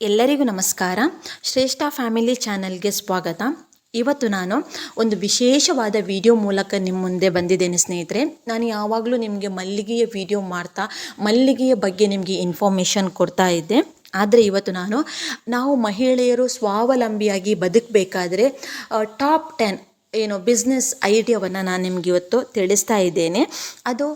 ಎಲ್ಲರಿಗೂ ನಮಸ್ಕಾರ. ಶ್ರೇಷ್ಠ ಫ್ಯಾಮಿಲಿ ಚಾನಲ್ಗೆ ಸ್ವಾಗತ. ಇವತ್ತು ನಾನು ಒಂದು ವಿಶೇಷವಾದ ವಿಡಿಯೋ ಮೂಲಕ ನಿಮ್ಮ ಮುಂದೆ ಬಂದಿದ್ದೇನೆ ಸ್ನೇಹಿತರೆ. ನಾನು ಯಾವಾಗಲೂ ನಿಮಗೆ ಮಲ್ಲಿಗೆಯ ವಿಡಿಯೋ ಮಾಡ್ತಾ, ಮಲ್ಲಿಗೆಯ ಬಗ್ಗೆ ನಿಮಗೆ ಇನ್ಫಾರ್ಮೇಷನ್ ಕೊಡ್ತಾ ಇದ್ದೆ. ಆದರೆ ಇವತ್ತು ನಾನು, ನಾವು ಮಹಿಳೆಯರು ಸ್ವಾವಲಂಬಿಯಾಗಿ ಬದುಕಬೇಕಾದ್ರೆ ಟಾಪ್ ಟೆನ್ ಏನು ಬಿಸ್ನೆಸ್ ಐಡಿಯಾವನ್ನು ನಾನು ನಿಮ್ಗೆ ಇವತ್ತು ತಿಳಿಸ್ತಾ ಇದ್ದೇನೆ. ಅದು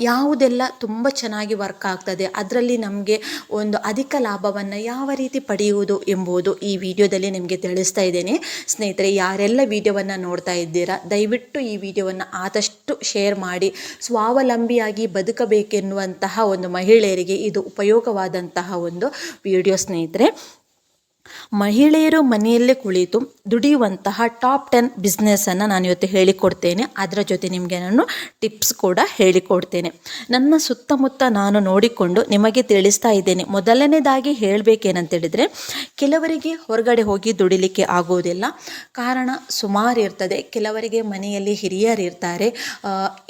ಯಾವುದೆಲ್ಲ ತುಂಬ ಚೆನ್ನಾಗಿ ವರ್ಕ್ ಆಗ್ತದೆ, ಅದರಲ್ಲಿ ನಮಗೆ ಒಂದು ಅಧಿಕ ಲಾಭವನ್ನು ಯಾವ ರೀತಿ ಪಡೆಯುವುದು ಎಂಬುದು ಈ ವಿಡಿಯೋದಲ್ಲಿ ನಿಮಗೆ ತಿಳಿಸ್ತಾ ಇದ್ದೇನೆ. ಸ್ನೇಹಿತರೆ, ಯಾರೆಲ್ಲ ವಿಡಿಯೋವನ್ನು ನೋಡ್ತಾ ಇದ್ದೀರಾ, ದಯವಿಟ್ಟು ಈ ವಿಡಿಯೋವನ್ನು ಆದಷ್ಟು ಶೇರ್ ಮಾಡಿ. ಸ್ವಾವಲಂಬಿಯಾಗಿ ಬದುಕಬೇಕೆನ್ನುವಂತಹ ಒಂದು ಮಹಿಳೆಯರಿಗೆ ಇದು ಉಪಯೋಗವಾದಂತಹ ಒಂದು ವಿಡಿಯೋ ಸ್ನೇಹಿತರೆ. ಮಹಿಳೆಯರು ಮನೆಯಲ್ಲೇ ಕುಳಿತು ದುಡಿಯುವಂತಹ ಟಾಪ್ ಟೆನ್ ಬಿಸ್ನೆಸ್ಸನ್ನು ನಾನು ಇವತ್ತು ಹೇಳಿಕೊಡ್ತೇನೆ. ಅದರ ಜೊತೆ ನಿಮಗೆ ನಾನು ಟಿಪ್ಸ್ ಕೂಡ ಹೇಳಿಕೊಡ್ತೇನೆ. ನನ್ನ ಸುತ್ತಮುತ್ತ ನಾನು ನೋಡಿಕೊಂಡು ನಿಮಗೆ ತಿಳಿಸ್ತಾ ಇದ್ದೇನೆ. ಮೊದಲನೇದಾಗಿ ಹೇಳಬೇಕೇನಂತೇಳಿದರೆ ಕೆಲವರಿಗೆ ಹೊರಗಡೆ ಹೋಗಿ ದುಡಿಲಿಕ್ಕೆ ಆಗೋದಿಲ್ಲ ಕಾರಣ ಸುಮಾರು ಇರ್ತದೆ. ಕೆಲವರಿಗೆ ಮನೆಯಲ್ಲಿ ಹಿರಿಯರು ಇರ್ತಾರೆ.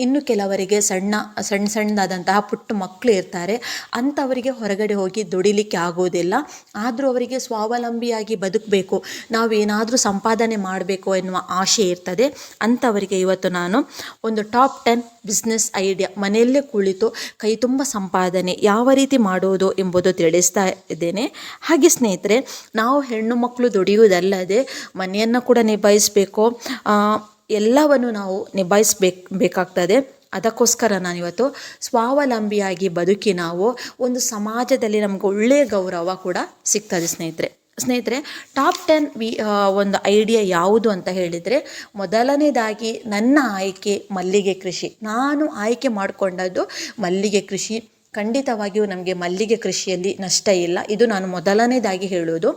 ಇನ್ನು ಕೆಲವರಿಗೆ ಸಣ್ಣ ಸಣ್ಣ ಸಣ್ಣದಾದಂತಹ ಪುಟ್ಟ ಮಕ್ಕಳು ಇರ್ತಾರೆ. ಅಂಥವರಿಗೆ ಹೊರಗಡೆ ಹೋಗಿ ದುಡಿಲಿಕ್ಕೆ ಆಗೋದಿಲ್ಲ ಆದರೂ ಅವರಿಗೆ ಸ್ವಾವಲಂಬಿಯಾಗಿ ಬದುಕಬೇಕು. ನಾವು ಏನಾದರೂ ಸಂಪಾದನೆ ಮಾಡಬೇಕು ಎನ್ನುವ ಆಶೆ ಇರ್ತದೆ. ಅಂಥವರಿಗೆ ಇವತ್ತು ನಾನು ಒಂದು ಟಾಪ್ ಟೆನ್ ಬಿಸ್ನೆಸ್ ಐಡಿಯಾ ಮನೆಯಲ್ಲೇ ಕುಳಿತು ಕೈ ತುಂಬ ಸಂಪಾದನೆ ಯಾವ ರೀತಿ ಮಾಡುವುದು ಎಂಬುದು ತಿಳಿಸ್ತಾ ಇದ್ದೇನೆ. ಹಾಗೆ ಸ್ನೇಹಿತರೆ, ನಾವು ಹೆಣ್ಣು ಮಕ್ಕಳು ದುಡಿಯುವುದಲ್ಲದೆ ಮನೆಯನ್ನು ಕೂಡ ನಿಭಾಯಿಸಬೇಕು. ಎಲ್ಲವನ್ನು ನಾವು ನಿಭಾಯಿಸ್ಬೇಕು, ಬೇಕಾಗ್ತದೆ. ಅದಕ್ಕೋಸ್ಕರ ನಾನಿವತ್ತು ಸ್ವಾವಲಂಬಿಯಾಗಿ ಬದುಕಿ ನಾವು ಒಂದು ಸಮಾಜದಲ್ಲಿ ನಮ್ಗೆ ಒಳ್ಳೆಯ ಗೌರವ ಕೂಡ ಸಿಗ್ತದೆ ಸ್ನೇಹಿತರೆ. ಸ್ನೇಹಿತರೆ ಟಾಪ್ ಟೆನ್ ವಿ ಒಂದು ಐಡಿಯಾ ಯಾವುದು ಅಂತ ಹೇಳಿದರೆ, ಮೊದಲನೇದಾಗಿ ನನ್ನ ಆಯ್ಕೆ ಮಲ್ಲಿಗೆ ಕೃಷಿ. ನಾನು ಆಯ್ಕೆ ಮಾಡಿಕೊಂಡದ್ದು ಮಲ್ಲಿಗೆ ಕೃಷಿ. ಖಂಡಿತವಾಗಿಯೂ ನಮಗೆ ಮಲ್ಲಿಗೆ ಕೃಷಿಯಲ್ಲಿ ನಷ್ಟ ಇಲ್ಲ. ಇದು ನಾನು ಮೊದಲನೇದಾಗಿ ಹೇಳೋದು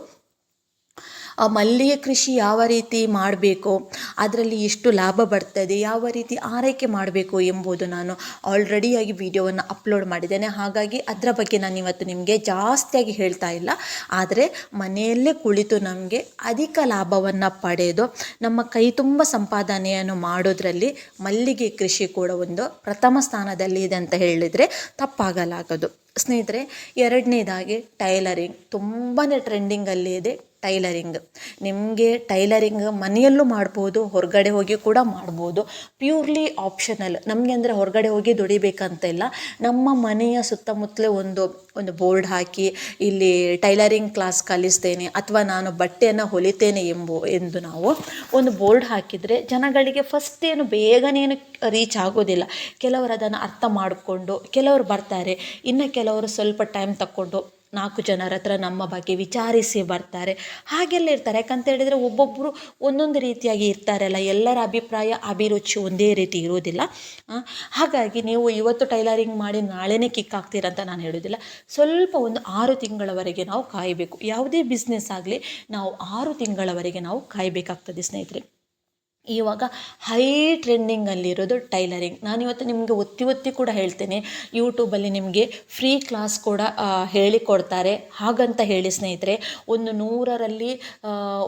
ಆ ಮಲ್ಲಿಗೆ ಕೃಷಿ ಯಾವ ರೀತಿ ಮಾಡಬೇಕು, ಅದರಲ್ಲಿ ಎಷ್ಟು ಲಾಭ ಬರ್ತದೆ, ಯಾವ ರೀತಿ ಆರೈಕೆ ಮಾಡಬೇಕು ಎಂಬುದು ನಾನು ಆಲ್ರೆಡಿಯಾಗಿ ವಿಡಿಯೋವನ್ನು ಅಪ್ಲೋಡ್ ಮಾಡಿದ್ದೇನೆ. ಹಾಗಾಗಿ ಅದರ ಬಗ್ಗೆ ನಾನು ಇವತ್ತು ನಿಮಗೆ ಜಾಸ್ತಿಯಾಗಿ ಹೇಳ್ತಾ ಇಲ್ಲ. ಆದರೆ ಮನೆಯಲ್ಲೇ ಕುಳಿತು ನಮಗೆ ಅಧಿಕ ಲಾಭವನ್ನು ಪಡೆದು ನಮ್ಮ ಕೈ ತುಂಬ ಸಂಪಾದನೆಯನ್ನು ಮಾಡೋದ್ರಲ್ಲಿ ಮಲ್ಲಿಗೆ ಕೃಷಿ ಕೂಡ ಒಂದು ಪ್ರಥಮ ಸ್ಥಾನದಲ್ಲಿ ಇದೆ ಅಂತ ಹೇಳಿದರೆ ತಪ್ಪಾಗಲಾಗದು. ಸ್ನೇಹಿತರೆ, ಎರಡನೇದಾಗಿ ಟೈಲರಿಂಗ್ ತುಂಬಾ ಟ್ರೆಂಡಿಂಗಲ್ಲಿ ಇದೆ. ಟೈಲರಿಂಗ್. ನಿಮಗೆ ಟೈಲರಿಂಗ್ ಮನೆಯಲ್ಲೂ ಮಾಡ್ಬೋದು, ಹೊರಗಡೆ ಹೋಗಿ ಕೂಡ ಮಾಡ್ಬೋದು. Purely optional. ನಮಗೆ ಅಂದರೆ ಹೊರಗಡೆ ಹೋಗಿ ದುಡಿಬೇಕಂತ ಇಲ್ಲ. ನಮ್ಮ ಮನೆಯ ಸುತ್ತಮುತ್ತಲೇ ಒಂದು ಒಂದು ಬೋರ್ಡ್ ಹಾಕಿ ಇಲ್ಲಿ ಟೈಲರಿಂಗ್ ಕ್ಲಾಸ್ ಕಲಿಸ್ತೇನೆ ಅಥವಾ ನಾನು ಬಟ್ಟೆಯನ್ನು ಹೊಲಿತೇನೆ ಎಂಬು, ಎಂದು ನಾವು ಒಂದು ಬೋರ್ಡ್ ಹಾಕಿದರೆ ಜನಗಳಿಗೆ ಫಸ್ಟ್ ಏನು ಬೇಗನೇನು ರೀಚ್ ಆಗೋದಿಲ್ಲ. ಕೆಲವರು ಅದನ್ನು ಅರ್ಥ ಮಾಡಿಕೊಂಡು, ಕೆಲವರು ಬರ್ತಾರೆ. ಇನ್ನು ಕೆಲವರು ಸ್ವಲ್ಪ ಟೈಮ್ ತಕ್ಕೊಂಡು ನಾಲ್ಕು ಜನರ ಹತ್ರ ನಮ್ಮ ಬಗ್ಗೆ ವಿಚಾರಿಸಿ ಬರ್ತಾರೆ. ಹಾಗೆಲ್ಲ ಇರ್ತಾರೆ. ಯಾಕಂತ ಹೇಳಿದರೆ ಒಬ್ಬೊಬ್ಬರು ಒಂದೊಂದು ರೀತಿಯಾಗಿ ಇರ್ತಾರಲ್ಲ. ಎಲ್ಲರ ಅಭಿಪ್ರಾಯ, ಅಭಿರುಚಿ ಒಂದೇ ರೀತಿ ಇರೋದಿಲ್ಲ ಹಾಗಾಗಿ ನೀವು ಇವತ್ತು ಟೈಲರಿಂಗ್ ಮಾಡಿ ನಾಳೆನೇ ಕಿಕ್ ಆಗ್ತೀರಂತ ನಾನು ಹೇಳೋದಿಲ್ಲ ಸ್ವಲ್ಪ ಒಂದು ಆರು ತಿಂಗಳವರೆಗೆ ನಾವು ಕಾಯಬೇಕು. ಯಾವುದೇ ಬಿಸ್ನೆಸ್ ಆಗಲಿ ನಾವು ಆರು ತಿಂಗಳವರೆಗೆ ನಾವು ಕಾಯಬೇಕಾಗ್ತದೆ ಸ್ನೇಹಿತರೆ. ಇವಾಗ ಹೈ ಟ್ರೆಂಡಿಂಗಲ್ಲಿರೋದು ಟೈಲರಿಂಗ್. ನಾನಿವತ್ತು ನಿಮಗೆ ಒತ್ತಿ ಒತ್ತಿ ಕೂಡ ಹೇಳ್ತೇನೆ. ಯೂಟ್ಯೂಬಲ್ಲಿ ನಿಮಗೆ ಫ್ರೀ ಕ್ಲಾಸ್ ಕೂಡ ಹೇಳಿಕೊಡ್ತಾರೆ ಹಾಗಂತ ಹೇಳಿ ಸ್ನೇಹಿತರೆ, ಒಂದು ನೂರರಲ್ಲಿ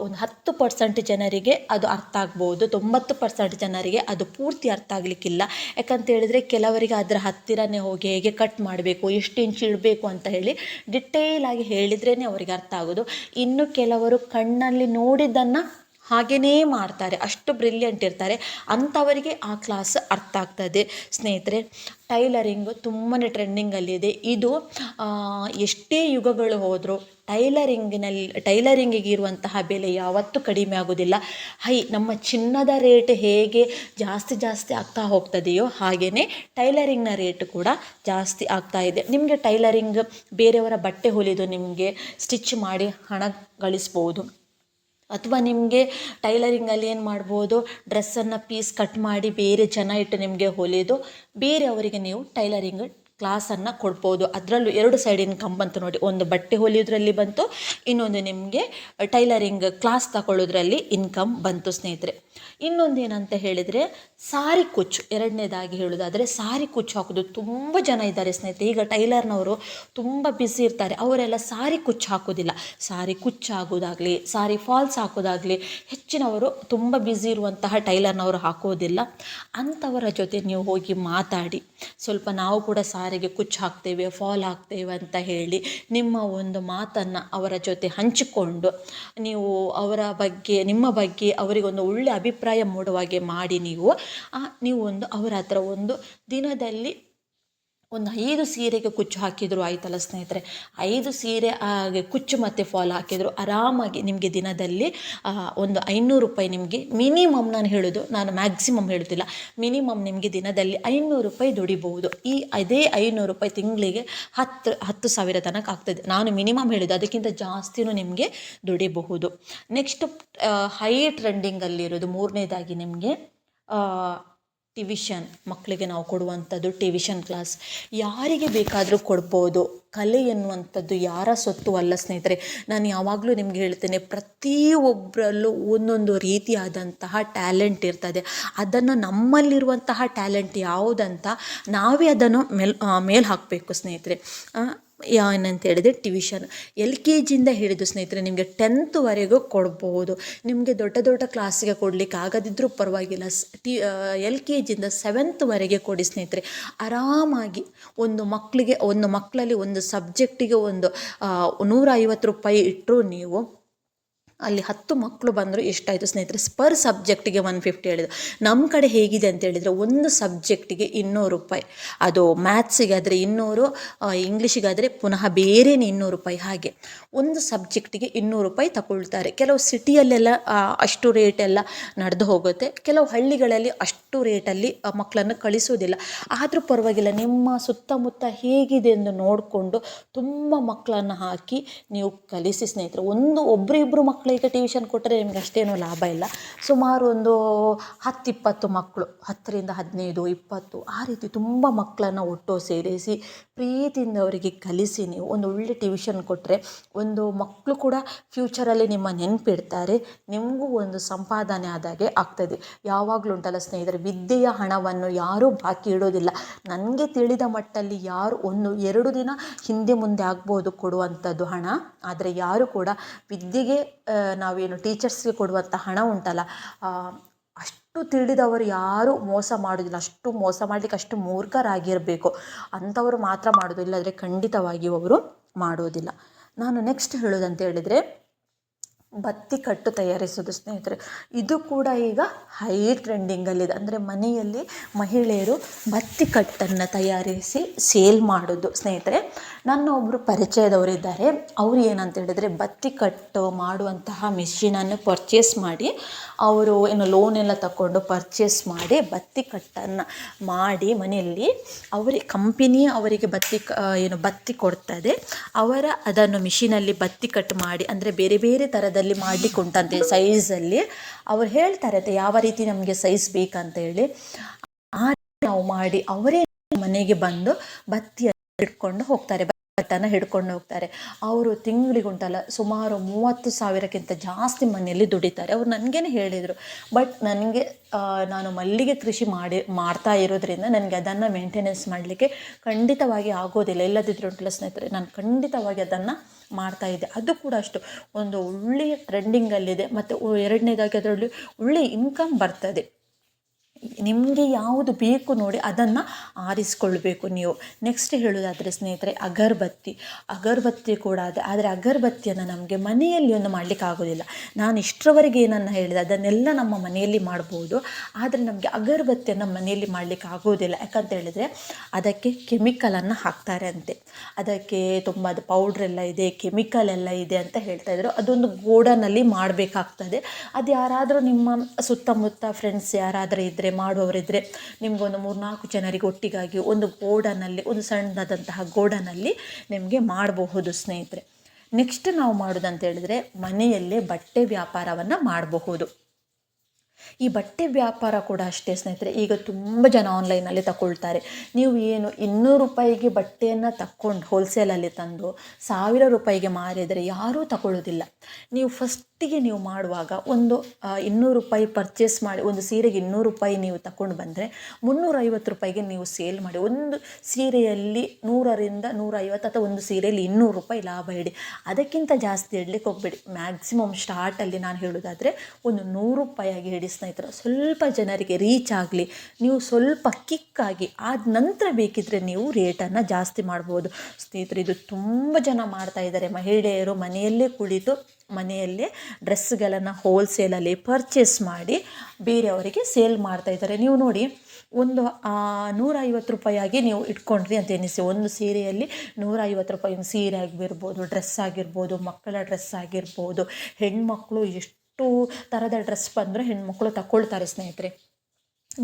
ಒಂದು ಹತ್ತು ಪರ್ಸೆಂಟ್ ಜನರಿಗೆ ಅದು ಅರ್ಥ ಆಗ್ಬೋದು. ತೊಂಬತ್ತು ಪರ್ಸೆಂಟ್ ಜನರಿಗೆ ಅದು ಪೂರ್ತಿ ಅರ್ಥ ಆಗಲಿಕ್ಕಿಲ್ಲ. ಯಾಕಂತ ಹೇಳಿದರೆ ಕೆಲವರಿಗೆ ಅದರ ಹತ್ತಿರನೇ ಹೋಗಿ ಹೇಗೆ ಕಟ್ ಮಾಡಬೇಕು, ಎಷ್ಟು ಇಂಚ್ ಇಡಬೇಕು ಅಂತ ಹೇಳಿ ಡಿಟೇಲಾಗಿ ಹೇಳಿದ್ರೇ ಅವರಿಗೆ ಅರ್ಥ ಆಗೋದು. ಇನ್ನು ಕೆಲವರು ಕಣ್ಣಲ್ಲಿ ನೋಡಿದ್ದನ್ನು ಹಾಗೆಯೇ ಮಾಡ್ತಾರೆ, ಅಷ್ಟು ಬ್ರಿಲಿಯಂಟ್ ಇರ್ತಾರೆ. ಅಂಥವರಿಗೆ ಆ ಕ್ಲಾಸ್ ಅರ್ಥ ಆಗ್ತದೆ. ಸ್ನೇಹಿತರೆ ಟೈಲರಿಂಗ್ ತುಂಬಾ ಟ್ರೆಂಡಿಂಗಲ್ಲಿದೆ ಇದು. ಎಷ್ಟೇ ಯುಗಗಳು ಹೋದರೂ ಟೈಲರಿಂಗಿನಲ್ಲಿ ಟೈಲರಿಂಗಿಗೆ ಇರುವಂತಹ ಬೆಲೆ ಯಾವತ್ತೂ ಕಡಿಮೆ ಆಗೋದಿಲ್ಲ. ಹೈ, ನಮ್ಮ ಚಿನ್ನದ ರೇಟ್ ಹೇಗೆ ಜಾಸ್ತಿ ಜಾಸ್ತಿ ಆಗ್ತಾ ಹೋಗ್ತದೆಯೋ ಹಾಗೆಯೇ ಟೈಲರಿಂಗ್ನ ರೇಟ್ ಕೂಡ ಜಾಸ್ತಿ ಆಗ್ತಾ ಇದೆ. ನಿಮಗೆ ಟೈಲರಿಂಗ್ ಬೇರೆಯವರ ಬಟ್ಟೆ ಹೊಲಿದು ನಿಮಗೆ ಸ್ಟಿಚ್ ಮಾಡಿ ಹಣ ಗಳಿಸ್ಬೋದು. ಅಥವಾ ನಿಮಗೆ ಟೈಲರಿಂಗಲ್ಲಿ ಏನು ಮಾಡ್ಬೋದು ಡ್ರೆಸ್ಸನ್ನು ಪೀಸ್ ಕಟ್ ಮಾಡಿ ಬೇರೆ ಜನ ಇಟ್ಟು ನಿಮಗೆ ಹೊಲಿದು ಬೇರೆಯವರಿಗೆ ನೀವು ಟೈಲರಿಂಗ್ ಕ್ಲಾಸನ್ನು ಕೊಡ್ಬೋದು. ಅದರಲ್ಲೂ ಎರಡು ಸೈಡ್ ಇನ್ಕಮ್ ಬಂತು ನೋಡಿ. ಒಂದು ಬಟ್ಟೆ ಹೊಲಿಯೋದ್ರಲ್ಲಿ ಬಂತು, ಇನ್ನೊಂದು ನಿಮಗೆ ಟೈಲರಿಂಗ್ ಕ್ಲಾಸ್ ತಗೊಳ್ಳೋದ್ರಲ್ಲಿ ಇನ್ಕಮ್ ಬಂತು ಸ್ನೇಹಿತರೆ. ಇನ್ನೊಂದು ಏನಂತ ಹೇಳಿದರೆ, ಸಾರಿ ಕುಚ್ಚು, ಎರಡನೇದಾಗಿ ಹೇಳೋದಾದರೆ ಸಾರಿ ಕುಚ್ಚು ಹಾಕೋದು ತುಂಬ ಜನ ಇದ್ದಾರೆ ಸ್ನೇಹಿತರೆ. ಈಗ ಟೈಲರ್ನವರು ತುಂಬ ಬ್ಯುಸಿ ಇರ್ತಾರೆ. ಅವರೆಲ್ಲ ಸಾರಿ ಕುಚ್ಚು ಹಾಕೋದಿಲ್ಲ. ಸಾರಿ ಕುಚ್ಚು ಹಾಕೋದಾಗಲಿ, ಸಾರಿ ಫಾಲ್ಸ್ ಹಾಕೋದಾಗಲಿ ಹೆಚ್ಚಿನವರು ತುಂಬ ಬ್ಯುಸಿ ಇರುವಂತಹ ಟೈಲರ್ನವರು ಹಾಕೋದಿಲ್ಲ. ಅಂಥವರ ಜೊತೆ ನೀವು ಹೋಗಿ ಮಾತಾಡಿ. ಸ್ವಲ್ಪ ನಾವು ಕೂಡ ಸಾರಿಗೆ ಕುಚ್ಚು ಹಾಕ್ತೇವೆ ಫಾಲ್ ಹಾಕ್ತೇವೆ ಅಂತ ಹೇಳಿ ನಿಮ್ಮ ಒಂದು ಮಾತನ್ನು ಅವರ ಜೊತೆ ಹಂಚಿಕೊಂಡು ನೀವು ಅವರ ಬಗ್ಗೆ, ನಿಮ್ಮ ಬಗ್ಗೆ ಅವರಿಗೊಂದು ಒಳ್ಳೆಯ ಅಭಿಪ್ರಾಯ ಮೂಡುವಾಗೆ ಮಾಡಿ ನೀವು ನೀವು ಒಂದು ಅವರ ಹತ್ರ ಒಂದು ದಿನದಲ್ಲಿ ಒಂದು ಐದು ಸೀರೆಗೆ ಕುಚ್ಚು ಹಾಕಿದ್ರು ಆಯ್ತಲ್ಲ ಸ್ನೇಹಿತರೆ? ಐದು ಸೀರೆ ಹಾಗೆ ಕುಚ್ಚು ಮತ್ತು ಫಾಲ್ ಹಾಕಿದ್ರು. ಆರಾಮಾಗಿ ನಿಮಗೆ ದಿನದಲ್ಲಿ ಒಂದು ಐನೂರು ರೂಪಾಯಿ ನಿಮಗೆ ಮಿನಿಮಮ್ ನಾನು ಹೇಳೋದು, ನಾನು ಮ್ಯಾಕ್ಸಿಮಮ್ ಹೇಳುತ್ತಿಲ್ಲ ಮಿನಿಮಮ್ ನಿಮಗೆ ದಿನದಲ್ಲಿ ಐನೂರು ರೂಪಾಯಿ ದುಡಿಬಹುದು. ಈ ಅದೇ ಐನೂರು ರೂಪಾಯಿ ತಿಂಗಳಿಗೆ ಹತ್ತು ಹತ್ತು ಸಾವಿರ ತನಕ ಆಗ್ತದೆ. ನಾನು ಮಿನಿಮಮ್ ಹೇಳಿದ್ದು ಅದಕ್ಕಿಂತ ಜಾಸ್ತಿನೂ ನಿಮಗೆ ದುಡಿಬಹುದು. ನೆಕ್ಸ್ಟ್ ಹೈ ಟ್ರೆಂಡಿಂಗಲ್ಲಿರೋದು ಮೂರನೇದಾಗಿ ನಿಮಗೆ ಟಿವಿಷನ್ ಮಕ್ಕಳಿಗೆ ನಾವು ಕೊಡುವಂಥದ್ದು ಟಿವಿಷನ್ ಕ್ಲಾಸ್ ಯಾರಿಗೆ ಬೇಕಾದರೂ ಕೊಡ್ಬೋದು. ಕಲೆ ಎನ್ನುವಂಥದ್ದು ಯಾರ ಸೊತ್ತು ಅಲ್ಲ ಸ್ನೇಹಿತರೆ. ನಾನು ಯಾವಾಗಲೂ ನಿಮ್ಗೆ ಹೇಳ್ತೇನೆ ಪ್ರತಿಯೊಬ್ಬರಲ್ಲೂ ಒಂದೊಂದು ರೀತಿಯಾದಂತಹ ಟ್ಯಾಲೆಂಟ್ ಇರ್ತದೆ. ಅದನ್ನು ನಮ್ಮಲ್ಲಿರುವಂತಹ ಟ್ಯಾಲೆಂಟ್ ಯಾವುದಂತ ನಾವೇ ಅದನ್ನು ಮೇಲ್ ಮೇಲೆ ಹಾಕಬೇಕು ಸ್ನೇಹಿತರೆ. ಏನಂತ ಹೇಳಿದರೆ ಟಿವಿಷನ್ ಎಲ್ ಕೆ ಜಿಯಿಂದ ಹಿಡಿದು ಸ್ನೇಹಿತರೆ ನಿಮಗೆ ಟೆಂತ್ವರೆಗೂ ಕೊಡ್ಬೋದು. ನಿಮಗೆ ದೊಡ್ಡ ದೊಡ್ಡ ಕ್ಲಾಸಿಗೆ ಕೊಡಲಿಕ್ಕೆ ಆಗದಿದ್ದರೂ ಪರವಾಗಿಲ್ಲ. ಟಿ ಎಲ್ ಕೆ ಜಿಯಿಂದ ಸೆವೆಂತ್ವರೆಗೆ ಕೊಡಿ ಸ್ನೇಹಿತರೆ. ಆರಾಮಾಗಿ ಒಂದು ಮಕ್ಕಳಿಗೆ ಒಂದು ಮಕ್ಕಳಲ್ಲಿ ಒಂದು ಸಬ್ಜೆಕ್ಟಿಗೆ ಒಂದು ನೂರ ಐವತ್ತು ರೂಪಾಯಿ ಇಟ್ಟರು ನೀವು ಅಲ್ಲಿ ಹತ್ತು ಮಕ್ಕಳು ಬಂದರು ಎಷ್ಟಾಯಿತು ಸ್ನೇಹಿತರೆ? ಪರ್ ಸಬ್ಜೆಕ್ಟಿಗೆ ಒನ್ ಫಿಫ್ಟಿ ಹೇಳಿದ್ರು. ನಮ್ಮ ಕಡೆ ಹೇಗಿದೆ ಅಂತ ಹೇಳಿದರೆ ಒಂದು ಸಬ್ಜೆಕ್ಟಿಗೆ ಇನ್ನೂರು ರೂಪಾಯಿ. ಅದು ಮ್ಯಾಥ್ಸಿಗಾದರೆ ಇನ್ನೂರು ಇಂಗ್ಲೀಷಿಗಾದರೆ ಪುನಃ ಬೇರೆನೇ ಇನ್ನೂರು ರೂಪಾಯಿ ಹಾಗೆ. ಒಂದು ಸಬ್ಜೆಕ್ಟಿಗೆ ಇನ್ನೂರು ರೂಪಾಯಿ ತಗೊಳ್ತಾರೆ. ಕೆಲವು ಸಿಟಿಯಲ್ಲೆಲ್ಲ ಅಷ್ಟು ರೇಟೆಲ್ಲ ನಡೆದು ಹೋಗುತ್ತೆ. ಕೆಲವು ಹಳ್ಳಿಗಳಲ್ಲಿ ಅಷ್ಟು ರೇಟಲ್ಲಿ ಮಕ್ಕಳನ್ನು ಕಳಿಸೋದಿಲ್ಲ ಆದರೂ ಪರವಾಗಿಲ್ಲ, ನಿಮ್ಮ ಸುತ್ತಮುತ್ತ ಹೇಗಿದೆ ಎಂದು ನೋಡಿಕೊಂಡು ತುಂಬ ಮಕ್ಕಳನ್ನು ಹಾಕಿ ನೀವು ಕಲಿಸಿ ಸ್ನೇಹಿತರು. ಒಂದು ಒಬ್ಬರಿಬ್ಬರು ಮಕ್ಕಳಿಗೆ ಟ್ಯೂಷನ್ ಕೊಟ್ಟರೆ ನಿಮ್ಗೆ ಅಷ್ಟೇನೂ ಲಾಭ ಇಲ್ಲ. ಸುಮಾರು ಒಂದು ಹತ್ತು ಇಪ್ಪತ್ತು ಮಕ್ಕಳು ಹತ್ತರಿಂದ ಹದಿನೈದು, ಇಪ್ಪತ್ತು ಆ ರೀತಿ ತುಂಬ ಮಕ್ಕಳನ್ನು ಒಟ್ಟು ಸೇರಿಸಿ ಪ್ರೀತಿಯಿಂದ ಅವರಿಗೆ ಕಲಿಸಿ ನೀವು ಒಂದು ಒಳ್ಳೆ ಟ್ಯೂಷನ್ ಕೊಟ್ಟರೆ ಒಂದು ಮಕ್ಕಳು ಕೂಡ ಫ್ಯೂಚರಲ್ಲಿ ನಿಮ್ಮ ನೆನಪಿಡ್ತಾರೆ, ನಿಮಗೂ ಒಂದು ಸಂಪಾದನೆ ಆದಾಗೆ ಆಗ್ತದೆ. ಯಾವಾಗಲೂ ಉಂಟಲ್ಲ ಸ್ನೇಹಿತರೆ, ವಿದ್ಯೆಯ ಹಣವನ್ನು ಯಾರೂ ಬಾಕಿ ಇಡೋದಿಲ್ಲ. ನನಗೆ ತಿಳಿದ ಮಟ್ಟಲ್ಲಿ ಯಾರು ಒಂದು ಎರಡು ದಿನ ಹಿಂದೆ ಮುಂದೆ ಆಗ್ಬೋದು ಕೊಡುವಂಥದ್ದು ಹಣ, ಆದರೆ ಯಾರು ಕೂಡ ವಿದ್ಯೆಗೆ ನಾವೇನು ಟೀಚರ್ಸ್ಗೆ ಕೊಡುವಂಥ ಹಣ ಉಂಟಲ್ಲ ಅಷ್ಟು ತಿಳಿದವರು ಯಾರೂ ಮೋಸ ಮಾಡೋದಿಲ್ಲ, ಅಷ್ಟು ಮೋಸ ಮಾಡಲಿಕ್ಕೆ ಅಷ್ಟು ಮೂರ್ಖರಾಗಿರಬೇಕು. ಅಂಥವರು ಮಾತ್ರ ಮಾಡೋದು ಆದರೆ ಖಂಡಿತವಾಗಿಯೂ ಅವರು ಮಾಡೋದಿಲ್ಲ ನಾನು ನೆಕ್ಸ್ಟ್ ಹೇಳೋದಂತ ಹೇಳಿದರೆ ಬತ್ತಿ ಕಟ್ಟು ತಯಾರಿಸೋದು ಸ್ನೇಹಿತರೆ. ಇದು ಕೂಡ ಈಗ ಹೈ ಟ್ರೆಂಡಿಂಗಲ್ಲಿದೆ. ಅಂದರೆ ಮನೆಯಲ್ಲಿ ಮಹಿಳೆಯರು ಬತ್ತಿ ಕಟ್ಟನ್ನು ತಯಾರಿಸಿ ಸೇಲ್ ಮಾಡೋದು ಸ್ನೇಹಿತರೆ. ನನ್ನ ಒಬ್ಬರು ಪರಿಚಯದವರಿದ್ದಾರೆ. ಅವರು ಏನಂತ ಹೇಳಿದರೆ ಬತ್ತಿ ಕಟ್ಟು ಮಾಡುವಂತಹ ಮೆಷಿನನ್ನು ಪರ್ಚೇಸ್ ಮಾಡಿ, ಅವರು ಏನು ಲೋನ್ ಎಲ್ಲ ತಗೊಂಡು ಪರ್ಚೇಸ್ ಮಾಡಿ ಬತ್ತಿ ಕಟ್ಟನ್ನು ಮಾಡಿ ಮನೆಯಲ್ಲಿ ಅವರಿಗೆ ಕಂಪನಿ ಅವರಿಗೆ ಬತ್ತಿ ಏನು ಬತ್ತಿ ಕೊಡ್ತದೆ. ಅವರ ಅದನ್ನು ಮಿಷಿನಲ್ಲಿ ಬತ್ತಿ ಕಟ್ ಮಾಡಿ, ಅಂದರೆ ಬೇರೆ ಬೇರೆ ಥರದಲ್ಲಿ ಮಾಡಲಿಕ್ಕೆ ಉಂಟಂತೆ ಸೈಜಲ್ಲಿ. ಅವ್ರು ಹೇಳ್ತಾರೆ ಅಂತ ಯಾವ ರೀತಿ ನಮಗೆ ಸೈಜ್ ಬೇಕಂತ ಹೇಳಿ ಆ ನಾವು ಮಾಡಿ, ಅವರೇ ಮನೆಗೆ ಬಂದು ಬತ್ತಿಯನ್ನು ಹಿಡ್ಕೊಂಡು ಹೋಗ್ತಾರೆ ಬಟ್ಟನ್ನು ಹಿಡ್ಕೊಂಡು ಹೋಗ್ತಾರೆ. ಅವರು ತಿಂಗಳಿಗುಂಟಲ್ಲ ಸುಮಾರು ಮೂವತ್ತು ಸಾವಿರಕ್ಕಿಂತ ಜಾಸ್ತಿ ಮನೆಯಲ್ಲಿ ದುಡಿತಾರೆ. ಅವ್ರು ನನಗೇನೆ ಹೇಳಿದರು, ಬಟ್ ನನಗೆ ನಾನು ಮಲ್ಲಿಗೆ ಕೃಷಿ ಮಾಡಿ, ಮಾಡ್ತಾ ಇರೋದ್ರಿಂದ ನನಗೆ ಅದನ್ನು ಮೇಂಟೆನೆನ್ಸ್ ಮಾಡಲಿಕ್ಕೆ ಖಂಡಿತವಾಗಿ ಆಗೋದಿಲ್ಲ. ಇಲ್ಲದಿದ್ದರೆ ಉಂಟಲ್ಲ ಸ್ನೇಹಿತರೆ, ನಾನು ಖಂಡಿತವಾಗಿ ಅದನ್ನು ಮಾಡ್ತಾ ಇದೆ. ಅದು ಕೂಡ ಅಷ್ಟು ಒಂದು ಒಳ್ಳೆಯ ಟ್ರೆಂಡಿಂಗಲ್ಲಿದೆ ಮತ್ತು ಎರಡನೇದಾಗಿ ಅದರಲ್ಲಿ ಒಳ್ಳೆಯ ಇನ್ಕಮ್ ಬರ್ತದೆ. ನಿಮಗೆ ಯಾವುದು ಬೇಕು ನೋಡಿ ಅದನ್ನು ಆರಿಸ್ಕೊಳ್ಬೇಕು ನೀವು. ನೆಕ್ಸ್ಟ್ ಹೇಳೋದಾದರೆ ಸ್ನೇಹಿತರೆ, ಅಗರಬತ್ತಿ. ಅಗರಬತ್ತಿ ಕೂಡ ಅದೇ, ಆದರೆ ಅಗರಬತ್ತಿಯನ್ನು ನಮಗೆ ಮನೆಯಲ್ಲಿ ಒಂದು ಮಾಡಲಿಕ್ಕೆ ಆಗೋದಿಲ್ಲ. ನಾನು ಇಷ್ಟರವರೆಗೆ ಏನನ್ನು ಹೇಳಿದೆ, ಅದನ್ನೆಲ್ಲ ನಮ್ಮ ಮನೆಯಲ್ಲಿ ಮಾಡ್ಬೋದು. ಆದರೆ ನಮಗೆ ಅಗರಬತ್ತಿಯನ್ನು ಮನೆಯಲ್ಲಿ ಮಾಡಲಿಕ್ಕೆ ಆಗೋದಿಲ್ಲ. ಯಾಕಂತ ಹೇಳಿದರೆ, ಅದಕ್ಕೆ ಕೆಮಿಕಲನ್ನು ಹಾಕ್ತಾರೆ ಅಂತೆ. ಅದಕ್ಕೆ ತುಂಬ ಅದು ಪೌಡ್ರ್ ಎಲ್ಲ ಇದೆ ಕೆಮಿಕಲ್ ಎಲ್ಲ ಇದೆ ಅಂತ ಹೇಳ್ತಾ ಇದ್ದರು ಅದೊಂದು ಗೋಡನಲ್ಲಿ ಮಾಡಬೇಕಾಗ್ತದೆ. ಅದು ಯಾರಾದರೂ ನಿಮ್ಮ ಸುತ್ತಮುತ್ತ ಫ್ರೆಂಡ್ಸ್ ಯಾರಾದರೂ ಇದ್ದರೆ ಮಾಡುವವರಿದ್ದರೆ ನಿಮಗೊಂದು ಮೂರ್ನಾಲ್ಕು ಜನರಿಗೆ ಒಟ್ಟಿಗಾಗಿ ಒಂದು ಗೋಡನಲ್ಲಿ, ಒಂದು ಸಣ್ಣದಾದಂತಹ ಗೋಡನಲ್ಲಿ ನಿಮಗೆ ಮಾಡಬಹುದು ಸ್ನೇಹಿತರೆ. ನೆಕ್ಸ್ಟ್ ನಾವು ಮಾಡೋದಂತ ಹೇಳಿದ್ರೆ ಮನೆಯಲ್ಲೇ ಬಟ್ಟೆ ವ್ಯಾಪಾರವನ್ನು ಮಾಡಬಹುದು. ಈ ಬಟ್ಟೆ ವ್ಯಾಪಾರ ಕೂಡ ಅಷ್ಟೇ, ಸ್ನೇಹಿತರೆ. ಈಗ ತುಂಬ ಜನ ಆನ್ಲೈನಲ್ಲಿ ತಗೊಳ್ತಾರೆ. ನೀವು ಏನು ಇನ್ನೂರು ರೂಪಾಯಿಗೆ ಬಟ್ಟೆಯನ್ನು ತಕ್ಕೊಂಡು ಹೋಲ್ಸೇಲಲ್ಲಿ ತಂದು ಸಾವಿರ ರೂಪಾಯಿಗೆ ಮಾರಿದರೆ ಯಾರೂ ತಗೊಳ್ಳೋದಿಲ್ಲ. ನೀವು ಫಸ್ಟಿಗೆ ನೀವು ಮಾಡುವಾಗ ಒಂದು ಇನ್ನೂರು ರೂಪಾಯಿ ಪರ್ಚೇಸ್ ಮಾಡಿ, ಒಂದು ಸೀರೆಗೆ ಇನ್ನೂರು ರೂಪಾಯಿ ನೀವು ತಗೊಂಡು ಬಂದರೆ ಮುನ್ನೂರೈವತ್ತು ರೂಪಾಯಿಗೆ ನೀವು ಸೇಲ್ ಮಾಡಿ, ಒಂದು ಸೀರೆಯಲ್ಲಿ ನೂರರಿಂದ ನೂರೈವತ್ತು ಅಥವಾ ಒಂದು ಸೀರೆಯಲ್ಲಿ ಇನ್ನೂರು ರೂಪಾಯಿ ಲಾಭ ಇಡಿ. ಅದಕ್ಕಿಂತ ಜಾಸ್ತಿ ಇಡ್ಲಿಕ್ಕೆ ಹೋಗಬೇಡಿ. ಮ್ಯಾಕ್ಸಿಮಮ್ ಸ್ಟಾರ್ಟಲ್ಲಿ ನಾನು ಹೇಳೋದಾದರೆ ಒಂದು ನೂರು ರೂಪಾಯಿಯಾಗಿ ಇಡಿ. ಸ್ನೇಹಿತರೆ, ಸ್ವಲ್ಪ ಜನರಿಗೆ ರೀಚ್ ಆಗಲಿ, ನೀವು ಸ್ವಲ್ಪ ಕಿಕ್ಕಾಗಿ ಆದ ನಂತರ ಬೇಕಿದ್ದರೆ ನೀವು ರೇಟನ್ನು ಜಾಸ್ತಿ ಮಾಡ್ಬೋದು. ಸ್ನೇಹಿತರೆ, ಇದು ತುಂಬ ಜನ ಮಾಡ್ತಾ ಇದ್ದಾರೆ. ಮಹಿಳೆಯರು ಮನೆಯಲ್ಲೇ ಕುಳಿತು ಮನೆಯಲ್ಲೇ ಡ್ರೆಸ್ಗಳನ್ನು ಹೋಲ್ಸೇಲಲ್ಲಿ ಪರ್ಚೇಸ್ ಮಾಡಿ ಬೇರೆಯವರಿಗೆ ಸೇಲ್ ಮಾಡ್ತಾ ಇದ್ದಾರೆ. ನೀವು ನೋಡಿ, ಒಂದು ನೂರೈವತ್ತು ರೂಪಾಯಿಯಾಗಿ ನೀವು ಇಟ್ಕೊಂಡ್ರಿ ಅಂತ ಎನಿಸಿ. ಒಂದು ಸೀರೆಯಲ್ಲಿ ನೂರೈವತ್ತು ರೂಪಾಯಿ ಒಂದು ಸೀರೆ ಆಗಿರ್ಬೋದು ಡ್ರೆಸ್ ಆಗಿರ್ಬೋದು, ಮಕ್ಕಳ ಡ್ರೆಸ್ ಆಗಿರ್ಬೋದು, ಹೆಣ್ಮಕ್ಳು ಎಷ್ಟು ಥರದ ಡ್ರೆಸ್ ಬಂದರೆ ಹೆಣ್ಮಕ್ಳು ತಗೊಳ್ತಾರೆ ಸ್ನೇಹಿತರೆ.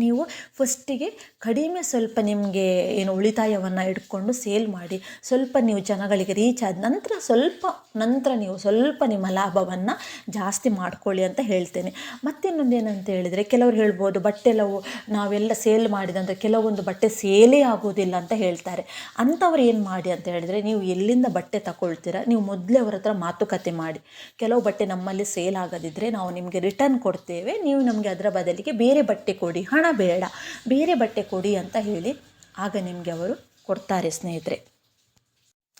ನೀವು ಫಸ್ಟಿಗೆ ಕಡಿಮೆ ಸ್ವಲ್ಪ ನಿಮಗೆ ಏನು ಉಳಿತಾಯವನ್ನು ಇಟ್ಕೊಂಡು ಸೇಲ್ ಮಾಡಿ, ಸ್ವಲ್ಪ ನೀವು ಜನಗಳಿಗೆ ರೀಚ್ ಆದ ನಂತರ ಸ್ವಲ್ಪ ನಂತರ ನೀವು ಸ್ವಲ್ಪ ನಿಮ್ಮ ಲಾಭವನ್ನು ಜಾಸ್ತಿ ಮಾಡ್ಕೊಳ್ಳಿ ಅಂತ ಹೇಳ್ತೇನೆ. ಮತ್ತಿನ್ನೊಂದು ಏನಂತ ಹೇಳಿದರೆ, ಕೆಲವರು ಹೇಳ್ಬೋದು, ಬಟ್ಟೆ ಎಲ್ಲವು ನಾವೆಲ್ಲ ಸೇಲ್ ಮಾಡಿದಂಥ ಕೆಲವೊಂದು ಬಟ್ಟೆ ಸೇಲೇ ಆಗೋದಿಲ್ಲ ಅಂತ ಹೇಳ್ತಾರೆ. ಅಂಥವ್ರು ಏನು ಮಾಡಿ ಅಂತ ಹೇಳಿದರೆ, ನೀವು ಎಲ್ಲಿಂದ ಬಟ್ಟೆ ತಗೊಳ್ತೀರಾ, ನೀವು ಮೊದಲೇ ಅವರ ಹತ್ರ ಮಾತುಕತೆ ಮಾಡಿ. ಕೆಲವು ಬಟ್ಟೆ ನಮ್ಮಲ್ಲಿ ಸೇಲ್ ಆಗದಿದ್ದರೆ ನಾವು ನಿಮಗೆ ರಿಟರ್ನ್ ಕೊಡ್ತೇವೆ, ನೀವು ನಮಗೆ ಅದರ ಬದಲಿಗೆ ಬೇರೆ ಬಟ್ಟೆ ಕೊಡಿ, ಹಣ ಬೇಡ. ಬೇರೆ ಬಟ್ಟೆ ಕೊಡಿ ಅಂತ ಹೇಳಿ ಆಗ ನಿಮಗೆ ಅವರು ಕೊಡ್ತಾರೆ ಸ್ನೇಹಿತರೆ.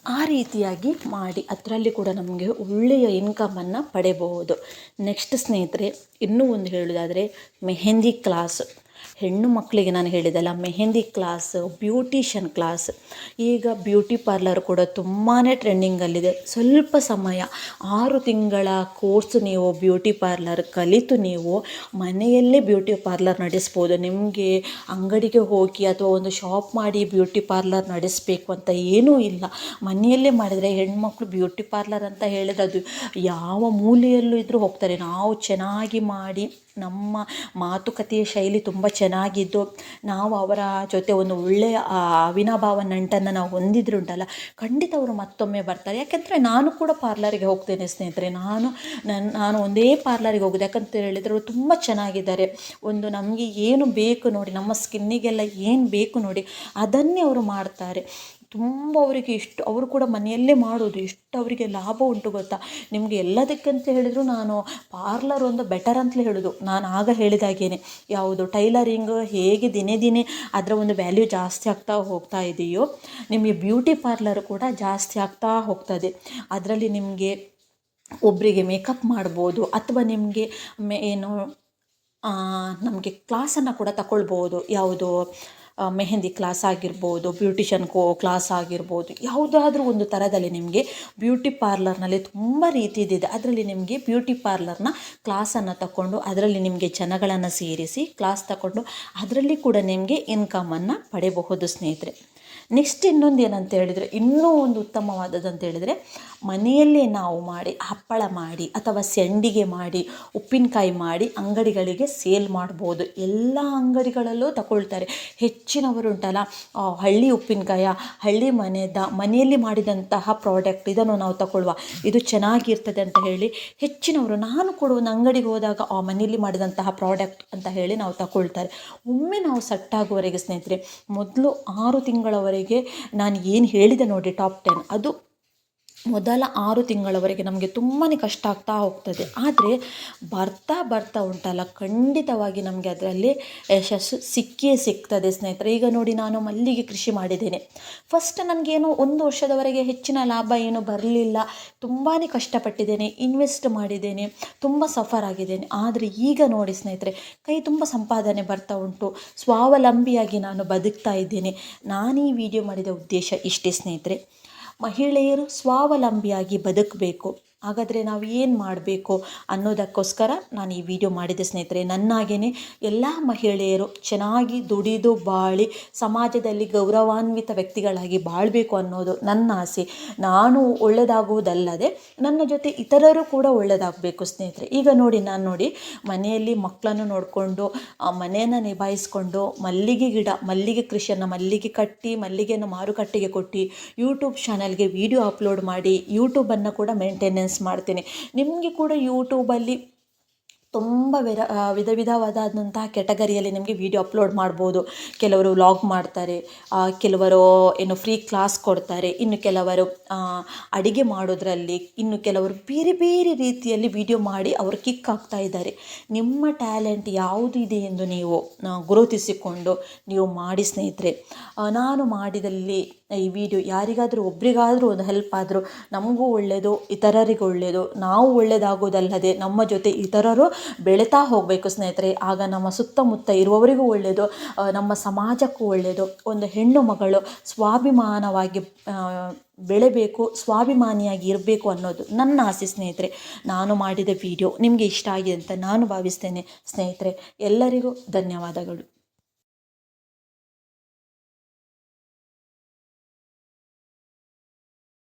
ಆ ರೀತಿಯಾಗಿ ಮಾಡಿ ಅದರಲ್ಲಿ ಕೂಡ ನಮಗೆ ಒಳ್ಳೆಯ ಇನ್ಕಮನ್ನು ಪಡೆಯಬಹುದು ನೆಕ್ಸ್ಟ್ ಸ್ನೇಹಿತರೆ, ಇನ್ನೂ ಒಂದು ಹೇಳೋದಾದರೆ, ಮೆಹೆಂದಿ ಕ್ಲಾಸ್. ಹೆಣ್ಣು ಮಕ್ಕಳಿಗೆ ನಾನು ಹೇಳಿದಲ್ಲ, ಮೆಹೆಂದಿ ಕ್ಲಾಸ್ ಬ್ಯೂಟಿಷನ್ ಕ್ಲಾಸ್. ಈಗ ಬ್ಯೂಟಿ ಪಾರ್ಲರ್ ಕೂಡ ತುಂಬಾ ಟ್ರೆಂಡಿಂಗಲ್ಲಿದೆ. ಸ್ವಲ್ಪ ಸಮಯ, ಆರು ತಿಂಗಳ ಕೋರ್ಸ್ ನೀವು ಬ್ಯೂಟಿ ಪಾರ್ಲರ್ ಕಲಿತು ನೀವು ಮನೆಯಲ್ಲೇ ಬ್ಯೂಟಿ ಪಾರ್ಲರ್ ನಡೆಸ್ಬೋದು. ನಿಮಗೆ ಅಂಗಡಿಗೆ ಹೋಗಿ ಅಥವಾ ಒಂದು ಶಾಪ್ ಮಾಡಿ ಬ್ಯೂಟಿ ಪಾರ್ಲರ್ ನಡೆಸಬೇಕು ಅಂತ ಏನೂ ಇಲ್ಲ. ಮನೆಯಲ್ಲೇ ಮಾಡಿದರೆ ಹೆಣ್ಮಕ್ಳು ಬ್ಯೂಟಿ ಪಾರ್ಲರ್ ಅಂತ ಹೇಳಿದ್ರೆ ಅದು ಯಾವ ಮೂಲೆಯಲ್ಲೂ ಇದ್ದರೂ ಹೋಗ್ತಾರೆ. ನಾವು ಚೆನ್ನಾಗಿ ಮಾಡಿ ನಮ್ಮ ಮಾತುಕತೆಯ ಶೈಲಿ ತುಂಬ ಚೆನ್ನಾಗಿದ್ದು, ನಾವು ಅವರ ಜೊತೆ ಒಂದು ಒಳ್ಳೆಯ ಅವಿನಾಭಾವ ನಂಟನ್ನು ನಾವು ಹೊಂದಿದ್ರುಂಟಲ್ಲ ಖಂಡಿತ ಅವರು ಮತ್ತೊಮ್ಮೆ ಬರ್ತಾರೆ. ಯಾಕೆಂದರೆ ನಾನು ಕೂಡ ಪಾರ್ಲರಿಗೆ ಹೋಗ್ತೇನೆ ಸ್ನೇಹಿತರೆ. ನಾನು ನನ್ನ ನಾನು ಒಂದೇ ಪಾರ್ಲರಿಗೆ ಹೋಗೋದು. ಯಾಕಂತ ಹೇಳಿದರೆ ಅವರು ತುಂಬ ಚೆನ್ನಾಗಿದ್ದಾರೆ. ಒಂದು ನಮಗೆ ಏನು ಬೇಕು ನೋಡಿ, ನಮ್ಮ ಸ್ಕಿನ್ನಿಗೆಲ್ಲ ಏನು ಬೇಕು ನೋಡಿ, ಅದನ್ನೇ ಅವರು ಮಾಡ್ತಾರೆ. ತುಂಬ ಅವರಿಗೆ ಇಷ್ಟು, ಅವರು ಕೂಡ ಮನೆಯಲ್ಲೇ ಮಾಡೋದು, ಎಷ್ಟು ಅವರಿಗೆ ಲಾಭ ಉಂಟು ಗೊತ್ತಾ? ನಿಮಗೆ ಎಲ್ಲದಕ್ಕಂತ ಹೇಳಿದರೂ ನಾನು ಪಾರ್ಲರ್ ಒಂದು ಬೆಟರ್ ಅಂತಲೇ ಹೇಳೋದು. ನಾನು ಆಗ ಹೇಳಿದಾಗೇನೆ ಯಾವುದು ಟೈಲರಿಂಗ್ ಹೇಗೆ ದಿನೇ ದಿನೇ ಅದರ ಒಂದು ವ್ಯಾಲ್ಯೂ ಜಾಸ್ತಿ ಆಗ್ತಾ ಹೋಗ್ತಾ ಇದೆಯೋ, ನಿಮಗೆ ಬ್ಯೂಟಿ ಪಾರ್ಲರ್ ಕೂಡ ಜಾಸ್ತಿ ಆಗ್ತಾ ಹೋಗ್ತದೆ. ಅದರಲ್ಲಿ ನಿಮಗೆ ಒಬ್ಬರಿಗೆ ಮೇಕಪ್ ಮಾಡ್ಬೋದು, ಅಥವಾ ನಿಮಗೆ ಏನು ನಮಗೆ ಕ್ಲಾಸನ್ನು ಕೂಡ ತಗೊಳ್ಬೋದು ಯಾವುದು ಮೆಹಂದಿ ಕ್ಲಾಸ್ ಆಗಿರ್ಬೋದು ಬ್ಯೂಟಿಷನ್ ಕೋ ಕ್ಲಾಸ್ ಆಗಿರ್ಬೋದು, ಯಾವುದಾದ್ರೂ ಒಂದು ಥರದಲ್ಲಿ ನಿಮಗೆ ಬ್ಯೂಟಿ ಪಾರ್ಲರ್ನಲ್ಲಿ ತುಂಬ ರೀತಿದಿದೆ ಅದರಲ್ಲಿ ನಿಮಗೆ ಬ್ಯೂಟಿ ಪಾರ್ಲರ್ನ ಕ್ಲಾಸನ್ನು ತಗೊಂಡು ಅದರಲ್ಲಿ ನಿಮಗೆ ಜನಗಳನ್ನು ಸೇರಿಸಿ ಕ್ಲಾಸ್ ತಗೊಂಡು ಅದರಲ್ಲಿ ಕೂಡ ನಿಮಗೆ ಇನ್ಕಮನ್ನು ಪಡೆಯಬಹುದು ಸ್ನೇಹಿತರೆ. ನೆಕ್ಸ್ಟ್ ಇನ್ನೊಂದು ಏನಂತ ಹೇಳಿದರೆ, ಇನ್ನೂ ಒಂದು ಉತ್ತಮವಾದದ್ದು ಅಂತ ಹೇಳಿದರೆ, ಮನೆಯಲ್ಲೇ ನಾವು ಮಾಡಿ, ಹಪ್ಪಳ ಮಾಡಿ ಅಥವಾ ಸೆಂಡಿಗೆ ಮಾಡಿ, ಉಪ್ಪಿನಕಾಯಿ ಮಾಡಿ ಅಂಗಡಿಗಳಿಗೆ ಸೇಲ್ ಮಾಡ್ಬೋದು. ಎಲ್ಲ ಅಂಗಡಿಗಳಲ್ಲೂ ತಗೊಳ್ತಾರೆ. ಹೆಚ್ಚಿನವರು ಉಂಟಲ್ಲ ಹಳ್ಳಿ ಉಪ್ಪಿನಕಾಯ, ಹಳ್ಳಿ ಮನೆದ, ಮನೆಯಲ್ಲಿ ಮಾಡಿದಂತಹ ಪ್ರಾಡಕ್ಟ್ ಇದನ್ನು ನಾವು ತಗೊಳ್ಳುವ ಇದು ಚೆನ್ನಾಗಿರ್ತದೆ ಅಂತ ಹೇಳಿ ಹೆಚ್ಚಿನವರು, ನಾನು ಕೂಡ ಒಂದು ಅಂಗಡಿಗೆ ಹೋದಾಗ, ಆ ಮನೆಯಲ್ಲಿ ಮಾಡಿದಂತಹ ಪ್ರಾಡಕ್ಟ್ ಅಂತ ಹೇಳಿ ನಾವು ತಗೊಳ್ತಾರೆ. ಒಮ್ಮೆ ನಾವು ಸಟ್ಟಾಗುವವರೆಗೆ ಸ್ನೇಹಿತರೆ, ಮೊದಲು ಆರು ತಿಂಗಳವರೆಗೆ ನಾನು ಏನು ಹೇಳಿದೆ ನೋಡಿ ಟಾಪ್ ಟೆನ್ ಅದು ಮೊದಲ ಆರು ತಿಂಗಳವರೆಗೆ ನಮಗೆ ತುಂಬಾ ಕಷ್ಟ ಆಗ್ತಾ ಹೋಗ್ತದೆ. ಆದರೆ ಬರ್ತಾ ಬರ್ತಾ ಉಂಟಲ್ಲ, ಖಂಡಿತವಾಗಿ ನಮಗೆ ಅದರಲ್ಲಿ ಯಶಸ್ಸು ಸಿಕ್ಕಿಯೇ ಸಿಗ್ತದೆ ಸ್ನೇಹಿತರೆ. ಈಗ ನೋಡಿ ನಾನು ಮಲ್ಲಿಗೆ ಕೃಷಿ ಮಾಡಿದ್ದೇನೆ. ಫಸ್ಟ್ ನನಗೇನೋ ಒಂದು ವರ್ಷದವರೆಗೆ ಹೆಚ್ಚಿನ ಲಾಭ ಏನು ಬರಲಿಲ್ಲ. ತುಂಬಾ ಕಷ್ಟಪಟ್ಟಿದ್ದೇನೆ ಇನ್ವೆಸ್ಟ್ ಮಾಡಿದ್ದೇನೆ, ತುಂಬ ಸಫರ್ ಆಗಿದ್ದೇನೆ. ಆದರೆ ಈಗ ನೋಡಿ ಸ್ನೇಹಿತರೆ, ಕೈ ತುಂಬ ಸಂಪಾದನೆ ಬರ್ತಾ ಉಂಟು. ಸ್ವಾವಲಂಬಿಯಾಗಿ ನಾನು ಬದುಕ್ತಾ ಇದ್ದೇನೆ. ನಾನು ಈ ವಿಡಿಯೋ ಮಾಡಿದ ಉದ್ದೇಶ ಇಷ್ಟೇ ಸ್ನೇಹಿತರೆ. ಮಹಿಳೆಯರು ಸ್ವಾವಲಂಬಿಯಾಗಿ ಬದುಕಬೇಕು. ಹಾಗಾದರೆ ನಾವು ಏನು ಮಾಡಬೇಕು ಅನ್ನೋದಕ್ಕೋಸ್ಕರ ನಾನು ಈ ವಿಡಿಯೋ ಮಾಡಿದೆ ಸ್ನೇಹಿತರೆ ನನ್ನಾಗೇ ಎಲ್ಲ ಮಹಿಳೆಯರು ಚೆನ್ನಾಗಿ ದುಡಿದು ಬಾಳಿ ಸಮಾಜದಲ್ಲಿ ಗೌರವಾನ್ವಿತ ವ್ಯಕ್ತಿಗಳಾಗಿ ಬಾಳಬೇಕು ಅನ್ನೋದು ನನ್ನ ಆಸೆ. ನಾನು ಒಳ್ಳೆಯದಾಗುವುದಲ್ಲದೆ ನನ್ನ ಜೊತೆ ಇತರರು ಕೂಡ ಒಳ್ಳೆಯದಾಗಬೇಕು ಸ್ನೇಹಿತರೆ. ಈಗ ನೋಡಿ, ನಾನು ನೋಡಿ, ಮನೆಯಲ್ಲಿ ಮಕ್ಕಳನ್ನು ನೋಡಿಕೊಂಡು ಮನೆಯನ್ನು ನಿಭಾಯಿಸ್ಕೊಂಡು, ಮಲ್ಲಿಗೆ ಗಿಡ, ಮಲ್ಲಿಗೆ ಕೃಷಿಯನ್ನು ಮಲ್ಲಿಗೆ ಕಟ್ಟಿ, ಮಲ್ಲಿಗೆಯನ್ನು ಮಾರುಕಟ್ಟೆಗೆ ಕೊಟ್ಟು ಯೂಟ್ಯೂಬ್ ಚಾನಲ್ಗೆ ವಿಡಿಯೋ ಅಪ್ಲೋಡ್ ಮಾಡಿ ಯೂಟ್ಯೂಬನ್ನು ಕೂಡ ಮೇಂಟೆನೆನ್ಸ್ ಮಾಡ್ತೇನೆ. ನಿಮಗೆ ಕೂಡ ಯೂಟ್ಯೂಬಲ್ಲಿ ತುಂಬ ವಿರ ವಿಧ ವಿಧವಾದಂತಹ ಕೆಟಗರಿಯಲ್ಲಿ ನಿಮಗೆ ವೀಡಿಯೋ ಅಪ್ಲೋಡ್ ಮಾಡ್ಬೋದು. ಕೆಲವರು ವ್ಲಾಗ್ ಮಾಡ್ತಾರೆ ಕೆಲವರು ಏನು ಫ್ರೀ ಕ್ಲಾಸ್ ಕೊಡ್ತಾರೆ, ಇನ್ನು ಕೆಲವರು ಅಡಿಗೆ ಮಾಡೋದರಲ್ಲಿ, ಇನ್ನು ಕೆಲವರು ಬೇರೆ ಬೇರೆ ರೀತಿಯಲ್ಲಿ ವೀಡಿಯೋ ಮಾಡಿ ಅವರು ಕಿಕ್ ಆಗ್ತಾ ಇದ್ದಾರೆ. ನಿಮ್ಮ ಟ್ಯಾಲೆಂಟ್ ಯಾವುದು ಇದೆ ಎಂದು ನೀವು ಗುರುತಿಸಿಕೊಂಡು ನೀವು ಮಾಡಿ ಸ್ನೇಹಿತರೆ. ನಾನು ಮಾಡಿದಲ್ಲಿ ಈ ವಿಡಿಯೋ ಯಾರಿಗಾದರೂ ಒಬ್ರಿಗಾದರೂ ಒಂದು ಹೆಲ್ಪ್ ಆದರೂ ನಮಗೂ ಒಳ್ಳೆಯದು ಇತರರಿಗೂ ಒಳ್ಳೆಯದು ನಾವು ಒಳ್ಳೆಯದಾಗೋದಲ್ಲದೆ ನಮ್ಮ ಜೊತೆ ಇತರರು ಬೆಳೀತಾ ಹೋಗಬೇಕು ಸ್ನೇಹಿತರೆ. ಆಗ ನಮ್ಮ ಸುತ್ತಮುತ್ತ ಇರುವವರಿಗೂ ಒಳ್ಳೆಯದು ನಮ್ಮ ಸಮಾಜಕ್ಕೂ ಒಳ್ಳೆಯದು ಒಂದು ಹೆಣ್ಣು ಮಗಳು ಸ್ವಾಭಿಮಾನವಾಗಿ ಬೆಳೆಬೇಕು, ಸ್ವಾಭಿಮಾನಿಯಾಗಿ ಇರಬೇಕು ಅನ್ನೋದು ನನ್ನ ಆಸೆ ಸ್ನೇಹಿತರೆ. ನಾನು ಮಾಡಿದ ವಿಡಿಯೋ ನಿಮಗೆ ಇಷ್ಟ ಆಗಿದೆ ಅಂತ ನಾನು ಭಾವಿಸ್ತೇನೆ ಸ್ನೇಹಿತರೆ. ಎಲ್ಲರಿಗೂ ಧನ್ಯವಾದಗಳು.